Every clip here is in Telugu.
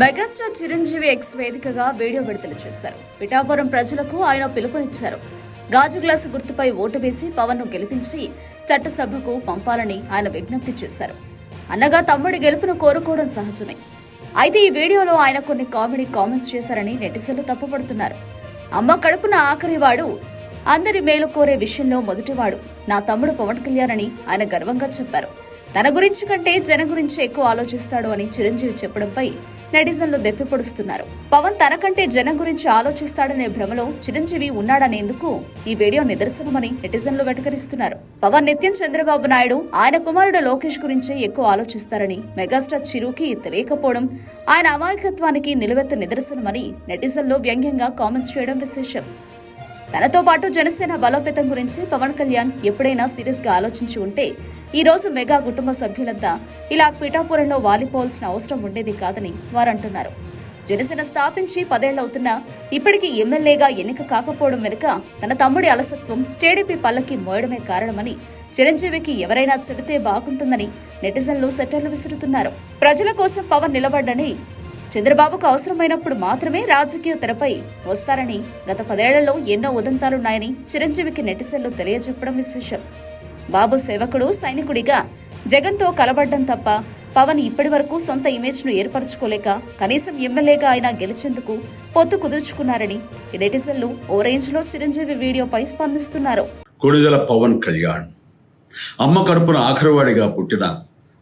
మెగాస్టార్ చిరంజీవి ఎక్స్ వేదికగా వీడియో విడుదల చేశారు. పిఠాపురం ప్రజలకు ఆయన పిలుపునిచ్చారు. గాజు గ్లాసు గుర్తుపై ఓటు వేసి పవన్ను గెలిపించి చట్టసభకు పంపాలని ఆయన విజ్ఞప్తి చేశారు. అనగా తమ్ముడి గెలుపును కోరుకోవడం సహజమే. అయితే ఈ వీడియోలో ఆయన కొన్ని కామెడీ కామెంట్స్ చేశారని నెటిజన్లు తప్పుపడుతున్నారు. అమ్మ కడుపున ఆఖరివాడు అందరి మేలు కోరే విషయంలో మొదటివాడు నా తమ్ముడు పవన్ కళ్యాణ్ అని ఆయన గర్వంగా చెప్పారు. తన గురించి కంటే జనం గురించి ఎక్కువ ఆలోచిస్తాడు అని చిరంజీవి చెప్పడంపై నెటిజన్లు దెప్పిపొడుస్తున్నారు. పవన్ తనకంటే జనం గురించి ఆలోచిస్తాడనే భ్రమలో చిరంజీవి ఉన్నాడనేందుకు ఈ వీడియో నిదర్శనమని నెటిజన్లు వెటకరిస్తున్నారు. పవన్ నిత్యం చంద్రబాబు నాయుడు ఆయన కుమారుడు లోకేష్ గురించి ఎక్కువ ఆలోచిస్తారని మెగాస్టార్ చిరుకి తెలియకపోవడం ఆయన అమాయకత్వానికి నిలువెత్త నిదర్శనమని నెటిజన్లు వ్యంగ్యంగా కామెంట్స్ చేయడం విశేషం. తనతో పాటు జనసేన బలోపేతం గురించి పవన్ కళ్యాణ్ ఎప్పుడైనా సీరియస్గా ఆలోచించి ఉంటే ఈ రోజు మెగా కుటుంబ సభ్యులంతా ఇలా పిఠాపురంలో వాలిపోవాల్సిన అవసరం ఉండేది కాదని వారంటున్నారు. జనసేన స్థాపించి పదేళ్ళవుతున్నా ఇప్పటికీ ఎమ్మెల్యేగా ఎన్నిక కాకపోవడం వెనుక తన తమ్ముడి అలసత్వం టీడీపీ పల్లకి మోయడమే కారణమని చిరంజీవికి ఎవరైనా చెబితే బాగుంటుందని నెటిజన్లు సెటర్లు విసురుతున్నారు. ప్రజల కోసం పవన్ నిలబడ్డని చంద్రబాబుకు అవసరమైనప్పుడు మాత్రమే రాజకీయ తెరపై వస్తారని గత పదేళ్ళలో ఎన్నో ఉదంతాలున్నాయని చిరంజీవికి నెటిజన్లు తెలియజెప్పడం విశేషం. బాబు సేవకుడు సైనికుడిగా జగన్తో కలబడ్డం తప్ప పవన్ ఇప్పటి వరకు సొంత ఇమేజ్ను ఏర్పరచుకోలేక కనీసం ఎమ్మెల్యేగా ఆయన గెలిచేందుకు పొత్తు కుదుర్చుకున్నారని ఈ నెటిజన్లు ఓ రేంజ్లో చిరంజీవి వీడియోపై స్పందిస్తున్నారు. కొణిదెల పవన్ కళ్యాణ్. అమ్మ కడుపున ఆఖరివాడిగా పుట్టిన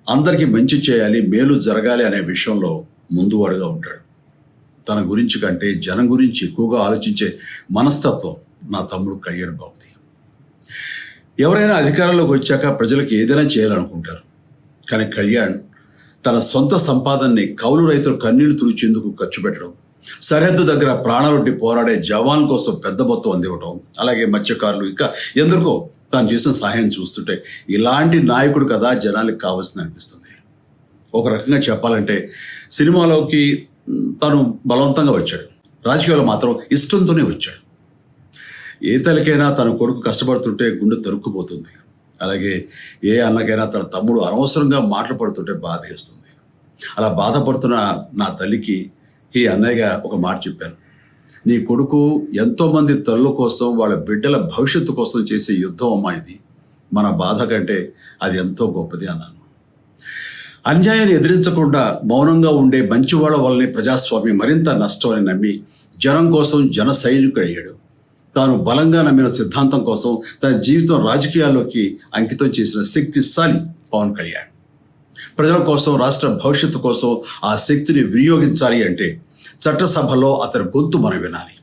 అందరికీ మంచి చేయాలి మేలు జరగాలి అనే విషయంలో ముందువాడుగా ఉంటాడు. తన గురించి కంటే జనం గురించి ఎక్కువగా ఆలోచించే మనస్తత్వం నా తమ్ముడు కళ్యాణ్ బాబుది. ఎవరైనా అధికారంలోకి వచ్చాక ప్రజలకు ఏదైనా చేయాలనుకుంటారు. కానీ కళ్యాణ్ తన సొంత సంపాదనని కౌలు రైతులు కన్నీళ్ళు తుడిచేందుకు ఖర్చు పెట్టడం సరిహద్దు దగ్గర ప్రాణాలొడ్డి పోరాడే జవాన్ కోసం పెద్ద మొత్తం అందివ్వటం అలాగే మత్స్యకారులు ఇంకా ఎందరికో తాను చేసిన సహాయం చూస్తుంటే ఇలాంటి నాయకుడు కదా జనానికి కావాల్సింది అనిపిస్తుంది. ఒక రకంగా చెప్పాలంటే సినిమాలోకి తను బలవంతంగా వచ్చాడు. రాజకీయాలు మాత్రం ఇష్టంతోనే వచ్చాడు. ఏ తల్లికైనా తన కొడుకు కష్టపడుతుంటే గుండె తరుక్కుపోతుంది. అలాగే ఏ అన్నకైనా తన తమ్ముడు అనవసరంగా మాటలు పడుతుంటే బాధ వేస్తుంది. అలా బాధపడుతున్న నా తల్లికి ఈ అన్నయ్యగా ఒక మాట చెప్పాను. నీ కొడుకు ఎంతోమంది తల్లుల కోసం వాళ్ళ బిడ్డల భవిష్యత్తు కోసం చేసే యుద్ధం అమ్మా ఇది. మన బాధ కంటే అది ఎంతో గొప్పది అన్నాను. అన్యాయాన్ని ఎదిరించకుండా మౌనంగా ఉండే మంచివాళ్ళ వల్లనే ప్రజాస్వామ్యం మరింత నష్టం అని నమ్మి జనం కోసం జన సైనికుడయ్యాడు. తాను బలంగా నమ్మిన సిద్ధాంతం కోసం తన జీవితం రాజకీయాల్లోకి అంకితం చేసిన శక్తిశాలి పవన్ కళ్యాణ్. ప్రజల కోసం రాష్ట్ర భవిష్యత్తు కోసం ఆ శక్తిని వినియోగించాలి అంటే చట్టసభలో అతని గొంతు మనం వినాలి.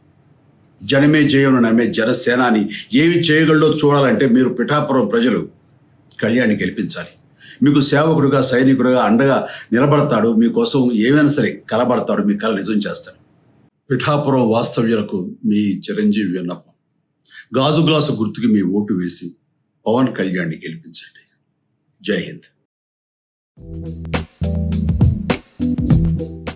జనమే జయను నమ్మే జనసేనాని ఏమి చేయగలడో చూడాలంటే మీరు పిఠాపురం ప్రజలు కళ్యాణ్ని గెలిపించాలి. మీకు సేవకుడుగా సైనికుడుగా అండగా నిలబడతాడు. మీకోసం ఏమైనా సరే కలబడతాడు. మీ కళ నిజం చేస్తాడు. పిఠాపురం వాస్తవ్యులకు మీ చిరంజీవి విన్నపం. గాజు గ్లాసు గుర్తుకి మీ ఓటు వేసి పవన్ కళ్యాణ్ని గెలిపించండి. జై హింద్.